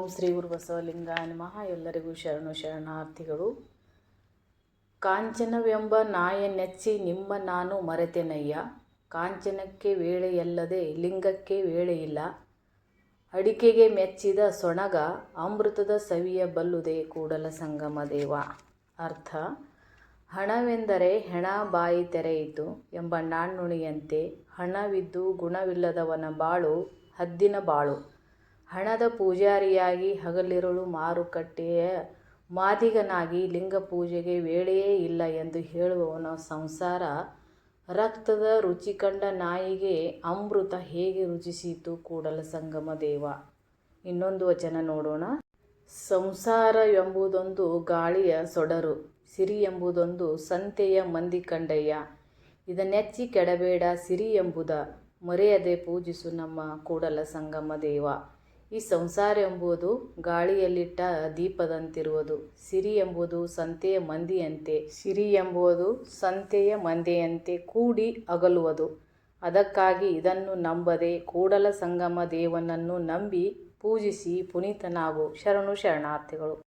ಓಂ ಶ್ರೀ ಗುರುಬಸವಲಿಂಗ ನಮಃ ಎಲ್ಲರಿಗೂ ಶರಣು ಶರಣಾರ್ಥಿಗಳು. ಕಾಂಚನವೆಂಬ ನಾಯ ನೆಚ್ಚಿ ನಿಮ್ಮ ನಾನು ಮರೆತೆನಯ್ಯ. ಕಾಂಚನಕ್ಕೆ ವೇಳೆಯಲ್ಲದೆ ಲಿಂಗಕ್ಕೆ ವೇಳೆಯಿಲ್ಲ. ಅಡಿಕೆಗೆ ಮೆಚ್ಚಿದ ಸೊಣಗ, ಅಮೃತದ ಸವಿಯ ಬಲ್ಲುದೆ ಕೂಡಲ ಸಂಗಮ ದೇವ. ಅರ್ಥ? ಹಣವೆಂದರೆ ಹೆಣ ಬಾಯಿ ತೆರೆಯಿತು ಎಂಬ ನಾಣ್ಣುಣಿಯಂತೆ ಹಣವಿದ್ದು ಗುಣವಿಲ್ಲದವನ ಬಾಳು ಹದ್ದಿನ ಬಾಳು. ಹಣದ ಪೂಜಾರಿಯಾಗಿ ಹಗಲಿರುಳು ಮಾರುಕಟ್ಟೆಯ ಮಾದಿಗನಾಗಿ ಲಿಂಗ ಪೂಜೆಗೆ ವೇಳೆಯೇ ಇಲ್ಲ ಎಂದು ಹೇಳುವವನ ಸಂಸಾರ ರಕ್ತದ ರುಚಿ ಕಂಡ ನಾಯಿಗೆ ಅಮೃತ ಹೇಗೆ ರುಚಿಸಿತು ಕೂಡಲ ಸಂಗಮ ದೇವ. ಇನ್ನೊಂದು ವಚನ ನೋಡೋಣ. ಸಂಸಾರ ಎಂಬುದೊಂದು ಗಾಳಿಯ ಸೊಡರು, ಸಿರಿ ಎಂಬುದೊಂದು ಸಂತೆಯ ಮಂದಿ ಕಂಡಯ್ಯ. ಇದನ್ನೆಚ್ಚಿ ಕೆಡಬೇಡ ಸಿರಿ ಎಂಬುದ, ಮರೆಯದೆ ಪೂಜಿಸು ನಮ್ಮ ಕೂಡಲ ಸಂಗಮ ದೇವ. ಈ ಸಂಸಾರ ಎಂಬುದು ಗಾಳಿಯಲ್ಲಿಟ್ಟ ದೀಪದಂತಿರುವುದು. ಸಿರಿ ಎಂಬುದು ಸಂತೆಯ ಮಂದಿಯಂತೆ. ಸಿರಿ ಎಂಬುದು ಸಂತೆಯ ಮಂದಿಯಂತೆ ಕೂಡಿ ಅಗಲುವುದು. ಅದಕ್ಕಾಗಿ ಇದನ್ನು ನಂಬದೆ ಕೂಡಲ ಸಂಗಮ ದೇವನನ್ನು ನಂಬಿ ಪೂಜಿಸಿ ಪುನೀತನಾಗು ಶರಣು ಶರಣಾರ್ಥಿಗಳು.